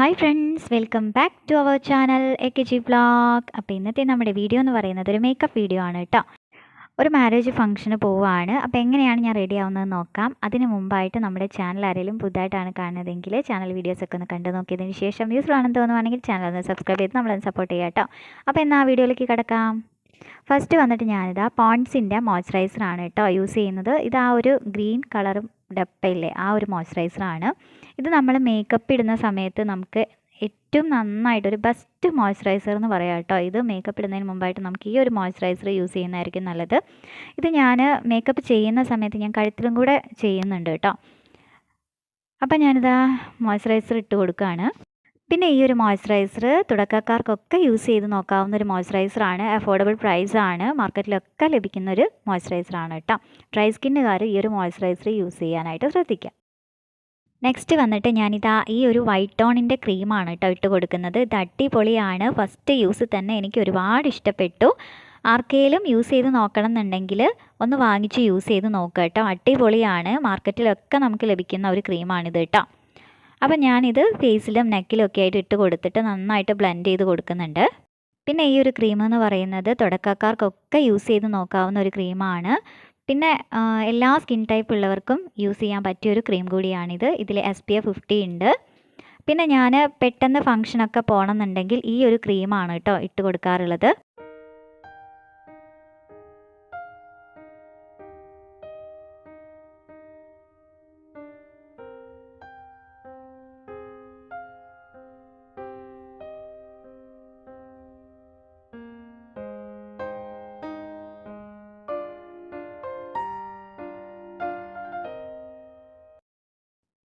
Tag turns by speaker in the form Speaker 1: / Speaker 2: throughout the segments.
Speaker 1: Hi friends welcome back to our channel A K G blog അപ്പോൾ ഇന്നത്തെ നമ്മുടെ video എന്ന് പറയുന്നത് ഒരു മേക്കപ്പ് വീഡിയോ ആണ് കേട്ടോ ഒരു മാരേജ് ഫംഗ്ഷന് പോവുകയാണ് അപ്പോൾ എങ്ങനെയാണ് ഞാൻ റെഡി ആവുന്നത് നോക്കാം. അതിന് മുമ്പായിട്ട് നമ്മുടെ ചാനൽ ആരെങ്കിലും പുതുതായിട്ടാണ് കാണുന്നതെങ്കിൽ ചാനൽ വീഡിയോസൊക്കെ ഒന്ന് കണ്ടു നോക്കിയതിന് ശേഷം യൂസ്ഫുൾ ആണെന്ന് തോന്നുവാണെങ്കിൽ ചാനൽ ഒന്ന് സബ്സ്ക്രൈബ് ചെയ്ത് നമ്മളൊന്ന് സപ്പോർട്ട് ചെയ്യാം കേട്ടോ അപ്പോൾ എന്നാൽ ആ വീഡിയോയിലേക്ക് കിടക്കാം. ഫസ്റ്റ് വന്നിട്ട് ഞാനിതാ പോൺസിന്റെ മോയ്സ്ചറൈസറാണ് കേട്ടോ യൂസ് ചെയ്യുന്നത്. ഇത് ആ ഒരു ഗ്രീൻ കളറും ഡപ്പയില്ലേ ആ ഒരു മോയ്സ്ചറൈസറാണ് ഇത് നമ്മൾ മേക്കപ്പ് ഇടുന്ന സമയത്ത് നമുക്ക് ഏറ്റവും നന്നായിട്ട് ഒരു ബെസ്റ്റ് മോയ്സ്ചറൈസർ എന്ന് പറയാം കേട്ടോ. ഇത് മേക്കപ്പ് ഇടുന്നതിന് മുമ്പായിട്ട് നമുക്ക് ഈ ഒരു മോയ്സ്ചറൈസർ യൂസ് ചെയ്യുന്നതായിരിക്കും നല്ലത്. ഇത് ഞാൻ മേക്കപ്പ് ചെയ്യുന്ന സമയത്ത് ഞാൻ കഴുത്തിലും കൂടെ ചെയ്യുന്നുണ്ട് കേട്ടോ. അപ്പം ഞാനിതാ മോയ്സ്ചറൈസർ ഇട്ട് കൊടുക്കുകയാണ് പിന്നെ ഈ ഒരു മോയ്സ്ചറൈസർ തുടക്കക്കാർക്കൊക്കെ യൂസ് ചെയ്ത് നോക്കാവുന്ന ഒരു മോയ്സ്ചറൈസറാണ് അഫോർഡബിൾ പ്രൈസാണ് മാർക്കറ്റിലൊക്കെ ലഭിക്കുന്ന ഒരു മോയ്സ്ചറൈസറാണ് കേട്ടോ. ഡ്രൈ സ്കിന്നുകാർ ഈ ഒരു മോയ്സ്ചറൈസർ യൂസ് ചെയ്യാനായിട്ട് ശ്രദ്ധിക്കുക നെക്സ്റ്റ് വന്നിട്ട് ഞാനിതാ ഈ ഒരു വൈറ്റ് ടോണിന്റെ ക്രീമാണ് കേട്ടോ ഇട്ട് കൊടുക്കുന്നത്. ഇത് അടിപൊളിയാണ്. ഫസ്റ്റ് യൂസ് തന്നെ എനിക്ക് ഒരുപാട് ഇഷ്ടപ്പെട്ടു. ആർക്കെങ്കിലും യൂസ് ചെയ്ത് നോക്കണം എന്നുണ്ടെങ്കിൽ ഒന്ന് വാങ്ങിച്ച് യൂസ് ചെയ്ത് നോക്കുക കേട്ടോ അടിപൊളിയാണ്. മാർക്കറ്റിലൊക്കെ നമുക്ക് ലഭിക്കുന്ന ഒരു ക്രീമാണിത് കേട്ടോ അപ്പം ഞാനിത് ഫേസിലും നെക്കിലും ഒക്കെ ആയിട്ട് ഇട്ട് കൊടുത്തിട്ട് നന്നായിട്ട് ബ്ലെൻഡ് ചെയ്ത് കൊടുക്കുന്നുണ്ട്. പിന്നെ ഈ ഒരു ക്രീം എന്ന് പറയുന്നത് തുടക്കക്കാർക്കൊക്കെ യൂസ് ചെയ്ത് നോക്കാവുന്ന ഒരു ക്രീമാണ് പിന്നെ എല്ലാ സ്കിൻ ടൈപ്പ് ഉള്ളവർക്കും യൂസ് ചെയ്യാൻ പറ്റിയ ഒരു ക്രീം കൂടിയാണിത്. ഇതിൽ എസ് പി എഫ് ഫിഫ്റ്റി ഉണ്ട്. പിന്നെ ഞാൻ പെട്ടെന്ന് ഫങ്ഷനൊക്കെ പോകണമെന്നുണ്ടെങ്കിൽ ഈ ഒരു ക്രീമാണ് കേട്ടോ ഇട്ട് കൊടുക്കാറുള്ളത്.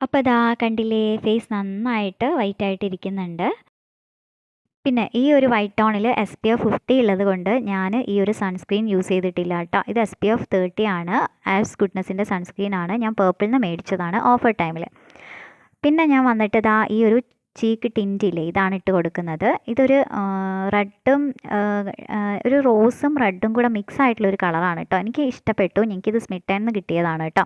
Speaker 1: അപ്പോൾ അതാ കണ്ടില്ലേ ഫേസ് നന്നായിട്ട് വൈറ്റ് ആയിട്ടിരിക്കുന്നുണ്ട്. പിന്നെ ഈ ഒരു വൈറ്റ് ടോണിൽ എസ് പി എഫ് ഫിഫ്റ്റി ഉള്ളത് കൊണ്ട് ഞാൻ ഈ ഒരു സൺസ്ക്രീൻ യൂസ് ചെയ്തിട്ടില്ല കേട്ടോ ഇത് എസ് പി എഫ് തേർട്ടി ആണ്. ആസ് ഗുഡ്നസിന്റെ സൺസ്ക്രീൻ ആണ്. ഞാൻ പേർപ്പിളിൽ നിന്ന് മേടിച്ചതാണ് ഓഫർ ടൈമിൽ പിന്നെ ഞാൻ വന്നിട്ട് ഇതാ ഈ ഒരു ചീക്ക് ടിന്റില്ലേ ഇതാണ് ഇട്ട് കൊടുക്കുന്നത്. ഇതൊരു റെഡും ഒരു റോസും റെഡും കൂടെ മിക്സ് ആയിട്ടുള്ള ഒരു കളറാണ് കേട്ടോ. എനിക്ക് ഇഷ്ടപ്പെട്ടു. എനിക്കിത് സ്മിട്ടനിൽ നിന്ന് കിട്ടിയതാണ് കേട്ടോ.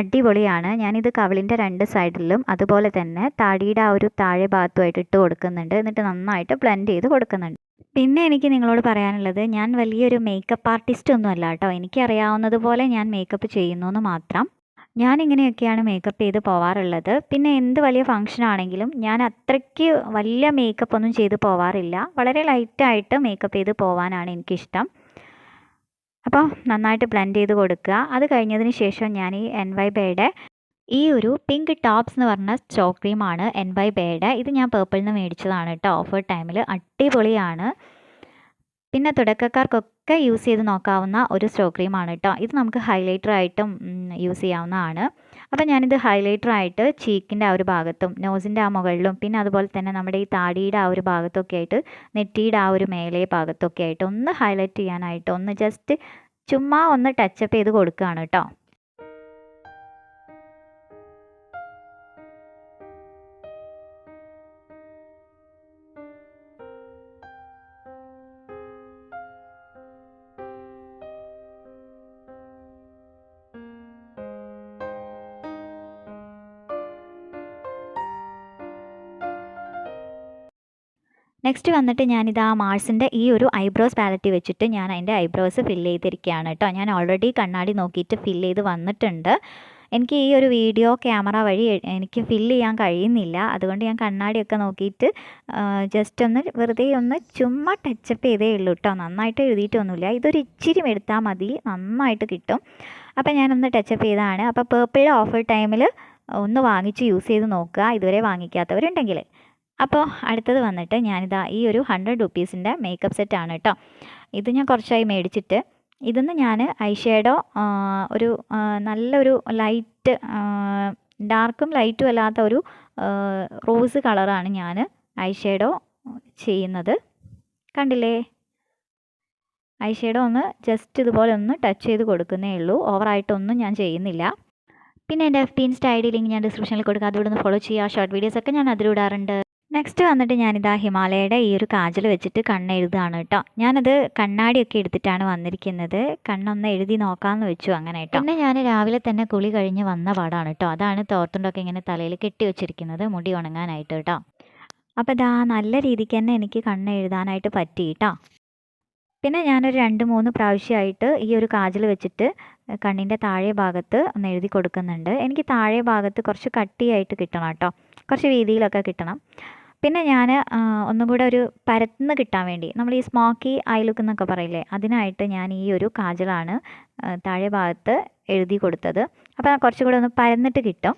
Speaker 1: അടിപൊളിയാണ്. ഞാനിത് കവിളിന്റെ രണ്ട് സൈഡിലും അതുപോലെ തന്നെ താടിയുടെ ആ ഒരു താഴെ ഭാഗത്തുമായിട്ട് ഇട്ട് കൊടുക്കുന്നുണ്ട്. എന്നിട്ട് നന്നായിട്ട് ബ്ലെൻഡ് ചെയ്ത് കൊടുക്കുന്നുണ്ട്. പിന്നെ എനിക്ക് നിങ്ങളോട് പറയാനുള്ളത് ഞാൻ വലിയൊരു മേക്കപ്പ് ആർട്ടിസ്റ്റ് ഒന്നുമല്ല കേട്ടോ. എനിക്കറിയാവുന്നത് പോലെ ഞാൻ മേക്കപ്പ് ചെയ്യുന്നു എന്ന് മാത്രം. ഞാൻ ഇങ്ങനെയൊക്കെയാണ് മേക്കപ്പ് ചെയ്ത് പോവാറുള്ളത്? പിന്നെ എന്ത് വലിയ ഫങ്ഷൻ ആണെങ്കിലും ഞാൻ അത്രയ്ക്ക് വലിയ മേക്കപ്പ് ഒന്നും ചെയ്ത് പോവാറില്ല. വളരെ ലൈറ്റായിട്ട് മേക്കപ്പ് ചെയ്ത് പോവാനാണ് എനിക്കിഷ്ടം. അപ്പോൾ നന്നായിട്ട് ബ്ലെൻഡ് ചെയ്ത് കൊടുക്കുക. അത് കഴിഞ്ഞതിന് ശേഷം ഞാൻ ഈ എൻ വൈ ബേയുടെ ഈ ഒരു പിങ്ക് ടോപ്സ് എന്ന് പറഞ്ഞ സ്റ്റോ ക്രീമാണ് എൻ വൈ ബേയുടെ ഇത് ഞാൻ പേർപ്പിളിൽ നിന്ന് മേടിച്ചതാണ് കേട്ടോ. ഓഫർ ടൈമിൽ അടിപൊളിയാണ്. പിന്നെ തുടക്കക്കാർക്കൊക്കെ യൂസ് ചെയ്ത് നോക്കാവുന്ന ഒരു സ്റ്റോ ക്രീമാണ് കേട്ടോ ഇത് നമുക്ക് ഹൈലൈറ്റർ ആയിട്ടും യൂസ് ചെയ്യാവുന്നതാണ്. അപ്പോൾ ഞാനിത് ഹൈലൈറ്റർ ആയിട്ട് ചീക്കിന്റെ ആ ഒരു ഭാഗത്തും നോസിന്റെ ആ മുകളിലും പിന്നെ അതുപോലെ തന്നെ നമ്മുടെ ഈ താടിയുടെ ആ ഒരു ഭാഗത്തൊക്കെ ആയിട്ട് നെറ്റിയുടെ ആ ഒരു മേലെ ഭാഗത്തൊക്കെ ആയിട്ട് ഒന്ന് ഹൈലൈറ്റ് ചെയ്യാനായിട്ട് ഒന്ന് ജസ്റ്റ് ചുമ്മാ ഒന്ന് ടച്ചപ്പ് ചെയ്ത് കൊടുക്കുകയാണ് കേട്ടോ നെക്സ്റ്റ് വന്നിട്ട് ഞാനിത് ആ മാർസിന്റെ ഈ ഒരു ഐബ്രോസ് പാലറ്റ് വെച്ചിട്ട് ഞാൻ അതിന്റെ ഐബ്രോസ് ഫില്ല് ചെയ്തിരിക്കുകയാണ് കേട്ടോ ഞാൻ ഓൾറെഡി കണ്ണാടി നോക്കിയിട്ട് ഫില്ല് ചെയ്ത് വന്നിട്ടുണ്ട്. എനിക്ക് ഈ ഒരു വീഡിയോ ക്യാമറ വഴി എനിക്ക് ഫില്ല് ചെയ്യാൻ കഴിയുന്നില്ല. അതുകൊണ്ട് ഞാൻ കണ്ണാടിയൊക്കെ നോക്കിയിട്ട് ജസ്റ്റ് ഒന്ന് വെറുതെ ഒന്ന് ചുമ്മാ ടച്ചപ്പ് ചെയ്തേ ഉള്ളൂ കേട്ടോ നന്നായിട്ട് എഴുതിയിട്ടൊന്നുമില്ല. ഇതൊരു ഇച്ചിരി എടുത്താൽ മതി. നന്നായിട്ട് കിട്ടും. അപ്പോൾ ഞാനൊന്ന് ടച്ചപ്പ് ചെയ്തതാണ് അപ്പോൾ പേർപ്പിൾ ഓഫർ ടൈമിൽ ഒന്ന് വാങ്ങിച്ച് യൂസ് ചെയ്ത് നോക്കുക. ഇതുവരെ വാങ്ങിക്കാത്തവരുണ്ടെങ്കിൽ. അപ്പോൾ അടുത്തത് വന്നിട്ട് ഞാനിതാ ഈ ഒരു ഹൺഡ്രഡ് റുപ്പീസിന്റെ മേക്കപ്പ് സെറ്റാണ് കേട്ടോ ഇത് ഞാൻ കുറച്ചായി മേടിച്ചിട്ട് ഇതിന്ന് ഞാൻ ഐ ഷേഡോ ഒരു നല്ലൊരു ലൈറ്റ് ഡാർക്കും ലൈറ്റും അല്ലാത്ത ഒരു റോസ് കളറാണ് ഞാൻ ഐ ഷേഡോ ചെയ്യുന്നത്. കണ്ടില്ലേ? ഐ ഷേഡോ ഒന്ന് ജസ്റ്റ് ഇതുപോലെ ഒന്ന് ടച്ച് ചെയ്ത് കൊടുക്കുന്നേ ഉള്ളൂ. ഓവറായിട്ടൊന്നും ഞാൻ ചെയ്യുന്നില്ല. പിന്നെ എന്റെ F B insta I D link ഞാൻ ഡിസ്ക്രിപ്ഷനിൽ കൊടുക്കുക അതിലൂടെ ഒന്ന് ഫോളോ ചെയ്യുക. ഷോർട്ട് വീഡിയോസൊക്കെ ഞാൻ അതിലിടാറുണ്ട്. നെക്സ്റ്റ് വന്നിട്ട് ഞാനിതാ ഹിമാലയയുടെ ഈ ഒരു കാജൽ വെച്ചിട്ട് കണ്ണ് എഴുതുകയാണ് കേട്ടോ. ഞാനത് കണ്ണാടിയൊക്കെ എടുത്തിട്ടാണ് വന്നിരിക്കുന്നത്. കണ്ണൊന്ന് എഴുതി നോക്കാമെന്ന് വെച്ചു അങ്ങനെ കേട്ടോ. പിന്നെ ഞാൻ രാവിലെ തന്നെ കുളി കഴിഞ്ഞ് വന്ന പാടാണ് കേട്ടോ. അതാണ് തോർത്തുണ്ടൊക്കെ ഇങ്ങനെ തലയിൽ കെട്ടി വെച്ചിരിക്കുന്നത് മുടി ഉണങ്ങാനായിട്ട് കേട്ടോ. അപ്പോൾ ഇതാ നല്ല രീതിക്ക് തന്നെ എനിക്ക് കണ്ണ് എഴുതാനായിട്ട് പറ്റി കേട്ടോ. പിന്നെ ഞാനൊരു രണ്ട് മൂന്ന് പ്രാവശ്യമായിട്ട് ഈ ഒരു കാജൽ വെച്ചിട്ട് കണ്ണിന്റെ താഴെ ഭാഗത്ത് ഒന്ന് എഴുതി കൊടുക്കുന്നുണ്ട്. എനിക്ക് താഴെ ഭാഗത്ത് കുറച്ച് കട്ടിയായിട്ട് കിട്ടണം കേട്ടോ. കുറച്ച് വീതിയിലൊക്കെ കിട്ടണം. പിന്നെ ഞാൻ ഒന്നും കൂടെ ഒരു പരന്ന് കിട്ടാൻ വേണ്ടി. നമ്മൾ ഈ സ്മോക്കി ഐ ലുക്ക് എന്നൊക്കെ പറയില്ലേ അതിനായിട്ട് ഞാൻ ഈ ഒരു കാജലാണ് താഴെ ഭാഗത്ത് എഴുതി കൊടുത്തത്. അപ്പോൾ കുറച്ചും കൂടെ ഒന്ന് പരന്നിട്ട് കിട്ടും.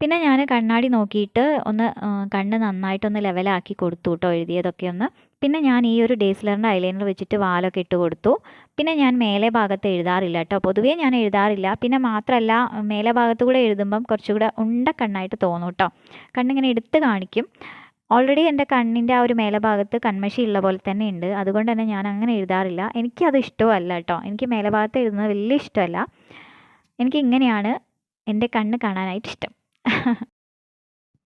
Speaker 1: പിന്നെ ഞാൻ കണ്ണാടി നോക്കിയിട്ട് ഒന്ന് കണ്ണ് നന്നായിട്ടൊന്ന് ലെവലാക്കി കൊടുത്തു കേട്ടോ എഴുതിയതൊക്കെ ഒന്ന്. പിന്നെ ഞാൻ ഈ ഒരു ഡേസ്ലറിന്റെ ഐലൈനർ വെച്ചിട്ട് വാലൊക്കെ ഇട്ട് കൊടുത്തു. പിന്നെ ഞാൻ മേലെ ഭാഗത്ത് എഴുതാറില്ല കേട്ടോ പൊതുവേ ഞാൻ എഴുതാറില്ല. പിന്നെ മാത്രമല്ല മേലെ ഭാഗത്ത് കൂടെ എഴുതുമ്പം കുറച്ചുകൂടെ ഉണ്ട കണ്ണായിട്ട് തോന്നും കേട്ടോ കണ്ണിങ്ങനെ എടുത്ത് കാണിക്കും. ഓൾറെഡി എന്റെ കണ്ണിന്റെ ആ ഒരു മേലെ ഭാഗത്ത് കൺമഷി ഉള്ള പോലെ തന്നെ ഉണ്ട്. അതുകൊണ്ട് തന്നെ ഞാൻ അങ്ങനെ എഴുതാറില്ല. എനിക്കത് ഇഷ്ടമല്ല കേട്ടോ എനിക്ക് മേലെ ഭാഗത്ത് എഴുതുന്നത് വലിയ ഇഷ്ടമല്ല. എനിക്ക് ഇങ്ങനെയാണ് എന്റെ കണ്ണ് കാണാനായിട്ട് ഇഷ്ടം.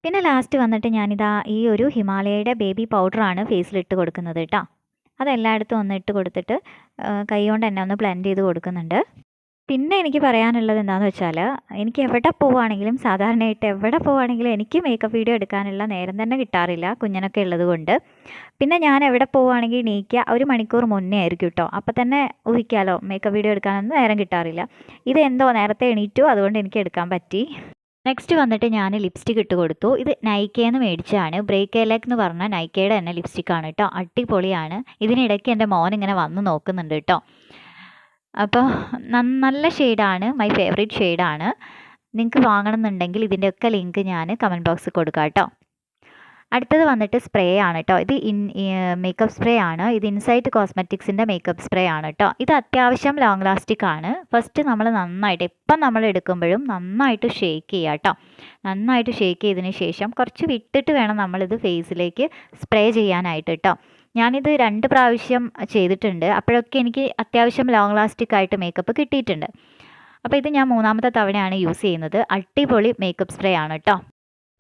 Speaker 1: പിന്നെ ലാസ്റ്റ് വന്നിട്ട് ഞാനിതാ ഈ ഒരു ഹിമാലയയുടെ ബേബി പൗഡറാണ് ഫേസിലിട്ട് കൊടുക്കുന്നത് കേട്ടോ അതെല്ലായിടത്തും ഒന്ന് ഇട്ട് കൊടുത്തിട്ട് കൈ കൊണ്ട് തന്നെ ഒന്ന് ബ്ലെൻഡ് ചെയ്ത് കൊടുക്കുന്നുണ്ട്. പിന്നെ എനിക്ക് പറയാനുള്ളത് എന്താണെന്ന് വെച്ചാൽ എനിക്ക് എവിടെ പോവുകയാണെങ്കിലും സാധാരണയായിട്ട് എവിടെ പോവുകയാണെങ്കിലും എനിക്ക് മേക്കപ്പ് വീഡിയോ എടുക്കാനുള്ള നേരം തന്നെ കിട്ടാറില്ല കുഞ്ഞനൊക്കെ ഉള്ളത് കൊണ്ട്. പിന്നെ ഞാൻ എവിടെ പോവുകയാണെങ്കിൽ എണീക്കുക ഒരു മണിക്കൂർ മുന്നേ ആയിരിക്കും കേട്ടോ അപ്പം തന്നെ ഊഹിക്കാമല്ലോ മേക്കപ്പ് വീഡിയോ എടുക്കാനൊന്നും നേരം കിട്ടാറില്ല. ഇത് എന്തോ നേരത്തെ എണീറ്റു അതുകൊണ്ട് എനിക്ക് എടുക്കാൻ പറ്റി. നെക്സ്റ്റ് വന്നിട്ട് ഞാൻ ലിപ്സ്റ്റിക് ഇട്ട് കൊടുത്തു. ഇത് നൈക്കയെന്ന് മേടിച്ചതാണ് ബ്രേക്ക് എലക് എന്ന് പറഞ്ഞ നൈക്കയുടെ തന്നെ ലിപ്സ്റ്റിക്കാണ് കേട്ടോ അടിപൊളിയാണ്. ഇതിനിടയ്ക്ക് എന്റെ മോൻ ഇങ്ങനെ വന്ന് നോക്കുന്നുണ്ട് കേട്ടോ അപ്പോൾ നല്ല ഷെയ്ഡാണ് മൈ ഫേവറേറ്റ് ഷെയ്ഡാണ് നിങ്ങൾക്ക് വാങ്ങണമെന്നുണ്ടെങ്കിൽ ഇതിന്റെയൊക്കെ ലിങ്ക് ഞാൻ കമന്റ് ബോക്സിൽ കൊടുക്കാം കേട്ടോ അടുത്തത് വന്നിട്ട് സ്പ്രേ ആണ് കേട്ടോ ഇത് ഇൻ മേക്കപ്പ് സ്പ്രേ ആണ്. ഇത് ഇൻസൈറ്റ് കോസ്മെറ്റിക്സിന്റെ മേക്കപ്പ് സ്പ്രേ ആണ് കേട്ടോ ഇത് അത്യാവശ്യം ലോങ് ലാസ്റ്റിക് ആണ്. ഫസ്റ്റ് നമ്മൾ നന്നായിട്ട് ഇപ്പം നമ്മൾ എടുക്കുമ്പോഴും നന്നായിട്ട് ഷേക്ക് ചെയ്യുക കേട്ടോ നന്നായിട്ട് ഷേക്ക് ചെയ്തതിന് ശേഷം കുറച്ച് വിട്ടിട്ട് വേണം നമ്മളിത് ഫേസിലേക്ക് സ്പ്രേ ചെയ്യാനായിട്ട് കേട്ടോ ഞാനിത് രണ്ട് പ്രാവശ്യം ചെയ്തിട്ടുണ്ട്. അപ്പോഴൊക്കെ എനിക്ക് അത്യാവശ്യം ലോങ് ലാസ്റ്റിക് ആയിട്ട് മേക്കപ്പ് കിട്ടിയിട്ടുണ്ട്. അപ്പോൾ ഇത് ഞാൻ മൂന്നാമത്തെ തവണയാണ് യൂസ് ചെയ്യുന്നത്. അടിപൊളി മേക്കപ്പ് സ്പ്രേ ആണ് കേട്ടോ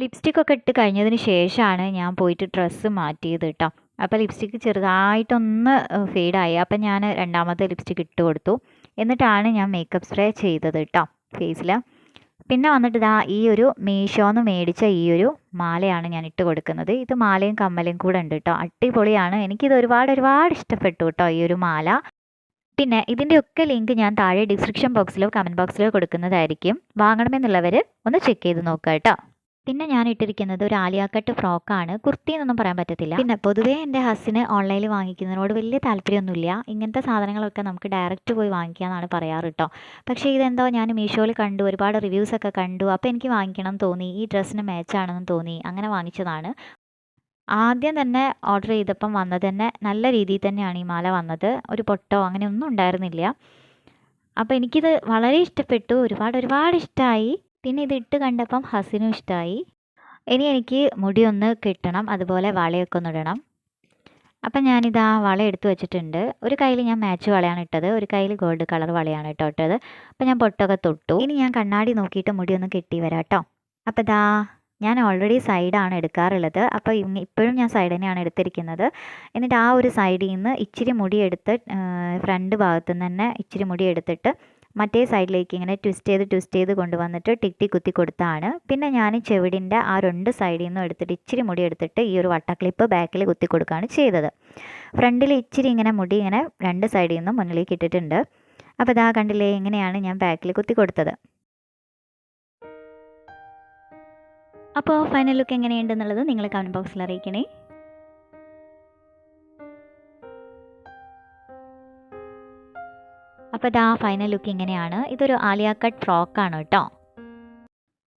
Speaker 1: ലിപ്സ്റ്റിക് ഒക്കെ ഇട്ട് കഴിഞ്ഞതിന് ശേഷമാണ് ഞാൻ പോയിട്ട് ഡ്രസ്സ് മാറ്റിയത് കേട്ടോ അപ്പോൾ ലിപ്സ്റ്റിക്ക് ചെറുതായിട്ടൊന്ന് ഫെയ്ഡായി അപ്പം ഞാൻ രണ്ടാമത്തെ ലിപ്സ്റ്റിക്ക് ഇട്ട് കൊടുത്തു. എന്നിട്ടാണ് ഞാൻ മേക്കപ്പ് സ്പ്രേ ചെയ്തത് കേട്ടോ ഫേസിൽ പിന്നെ വന്നിട്ട് ഇതാ ഈ ഒരു മീഷോന്ന് മേടിച്ച ഈ ഒരു മാലയാണ് ഞാൻ ഇട്ട് കൊടുക്കുന്നത്. ഇത് മാലയും കമ്മലും കൂടെ ഉണ്ട് കേട്ടോ അടിപൊളിയാണ്. എനിക്കിത് ഒരുപാട് ഒരുപാട് ഇഷ്ടപ്പെട്ടു കേട്ടോ ഈ ഒരു മാല. പിന്നെ ഇതിന്റെയൊക്കെ ലിങ്ക് ഞാൻ താഴെ ഡിസ്ക്രിപ്ഷൻ ബോക്സിലോ കമന്റ് ബോക്സിലോ കൊടുക്കുന്നതായിരിക്കും. വാങ്ങണമെന്നുള്ളവർ ഒന്ന് ചെക്ക് ചെയ്ത് നോക്കുക കേട്ടോ പിന്നെ ഞാൻ ഇട്ടിരിക്കുന്നത് ഒരു ആലിയാക്കട്ട് കട്ട് ഫ്രോക്കാണ്. കുർത്തി എന്നൊന്നും പറയാൻ പറ്റത്തില്ല. പിന്നെ പൊതുവേ എന്റെ ഹസ്സിന് ഓൺലൈനിൽ വാങ്ങിക്കുന്നതിനോട് വലിയ താല്പര്യമൊന്നുമില്ല. ഇങ്ങനത്തെ സാധനങ്ങളൊക്കെ നമുക്ക് ഡയറക്റ്റ് പോയി വാങ്ങിക്കാമെന്നാണ് പറയാറ് കേട്ടോ പക്ഷേ ഇതെന്തോ ഞാൻ മീഷോയിൽ കണ്ടു ഒരുപാട് റിവ്യൂസ് ഒക്കെ കണ്ടു. അപ്പോൾ എനിക്ക് വാങ്ങിക്കണം തോന്നി. ഈ ഡ്രസ്സിന് മാച്ചാണെന്ന് തോന്നി. അങ്ങനെ വാങ്ങിച്ചതാണ്. ആദ്യം തന്നെ ഓർഡർ ചെയ്തപ്പം വന്നത് തന്നെ നല്ല രീതിയിൽ തന്നെയാണ് ഈ മാല വന്നത്. ഒരു പൊട്ടോ അങ്ങനെ ഒന്നും ഉണ്ടായിരുന്നില്ല. അപ്പോൾ എനിക്കിത് വളരെ ഇഷ്ടപ്പെട്ടു. ഒരുപാട് ഒരുപാട് ഇഷ്ടമായി പിന്നെ ഇത് ഇട്ട് കണ്ടപ്പം ഹസിനും ഇഷ്ടമായി ഇനി എനിക്ക് മുടി ഒന്ന് കിട്ടണം അതുപോലെ വളയൊക്കെ ഒന്ന് ഇടണം. അപ്പം ഞാനിതാ വള എടുത്തു വെച്ചിട്ടുണ്ട്. ഒരു കയ്യിൽ ഞാൻ മാച്ച് വളയാണ് ഇട്ടത്. ഒരു കയ്യിൽ ഗോൾഡ് കളർ വളയാണ് കേട്ടോ ഇട്ടത്. അപ്പം ഞാൻ പൊട്ടൊക്കെ തൊട്ടു. ഇനി ഞാൻ കണ്ണാടി നോക്കിയിട്ട് മുടി ഒന്ന് കെട്ടി വരാം കേട്ടോ. അപ്പം ഇതാ ഞാൻ ഓൾറെഡി സൈഡാണ് എടുക്കാറുള്ളത്. അപ്പോൾ ഇപ്പോഴും ഞാൻ സൈഡ് തന്നെയാണ് എടുത്തിരിക്കുന്നത്. എന്നിട്ട് ആ ഒരു സൈഡിൽ നിന്ന് ഇച്ചിരി മുടി എടുത്ത് ഫ്രണ്ട് ഭാഗത്തു നിന്ന് തന്നെ ഇച്ചിരി മുടി എടുത്തിട്ട് മറ്റേ സൈഡിലേക്ക് ഇങ്ങനെ ട്വിസ്റ്റ് ചെയ്ത് ട്വിസ്റ്റ് ചെയ്ത് കൊണ്ടുവന്നിട്ട് ടിക്ടി കുത്തി കൊടുത്താണ്. പിന്നെ ഞാൻ ചെവിടിന്റെ ആ രണ്ട് സൈഡിൽ നിന്നും എടുത്തിട്ട് ഇച്ചിരി മുടി എടുത്തിട്ട് ഈ ഒരു വട്ടക്ലിപ്പ് ബാക്കിൽ കുത്തി കൊടുക്കുകയാണ് ചെയ്തത്. ഫ്രണ്ടിൽ ഇച്ചിരി ഇങ്ങനെ മുടി ഇങ്ങനെ രണ്ട് സൈഡിൽ നിന്നും മുന്നിലേക്ക് ഇട്ടിട്ടുണ്ട്. അപ്പോൾ ഇതാ കണ്ടില്ലേ ഇങ്ങനെയാണ് ഞാൻ ബാക്കിൽ കുത്തി കൊടുത്തത്. അപ്പോൾ ഫൈനൽ ലുക്ക് എങ്ങനെയുണ്ടെന്നുള്ളത് നിങ്ങൾ കമന്റ് ബോക്സിൽ അറിയിക്കണേ. അപ്പോൾ ഇതാ ഫൈനൽ ലുക്ക് ഇങ്ങനെയാണ്. ഇതൊരു ആലിയ കട്ട് ഫ്രോക്കാണ് കേട്ടോ.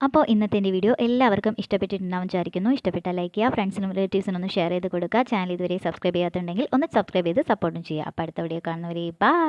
Speaker 1: അപ്പോൾ ഇന്നത്തെ എന്റെ വീഡിയോ എല്ലാവർക്കും ഇഷ്ടപ്പെട്ടിട്ടുണ്ടാവും വിചാരിക്കുന്നു. ഇഷ്ടപ്പെട്ട ലൈക്ക് ചെയ്യുക ഫ്രണ്ട്സിനും റിലേറ്റീവ്സിനും ഒന്ന് ഷെയർ ചെയ്ത് കൊടുക്കുക. ചാനൽ ഇതുവരെ സബ്സ്ക്രൈബ് ചെയ്യാത്തുണ്ടെങ്കിൽ ഒന്ന് സബ്സ്ക്രൈബ് ചെയ്ത് സപ്പോർട്ടും ചെയ്യുക. അപ്പോൾ അടുത്ത വീഡിയോ കാണുന്നവരെ ബൈ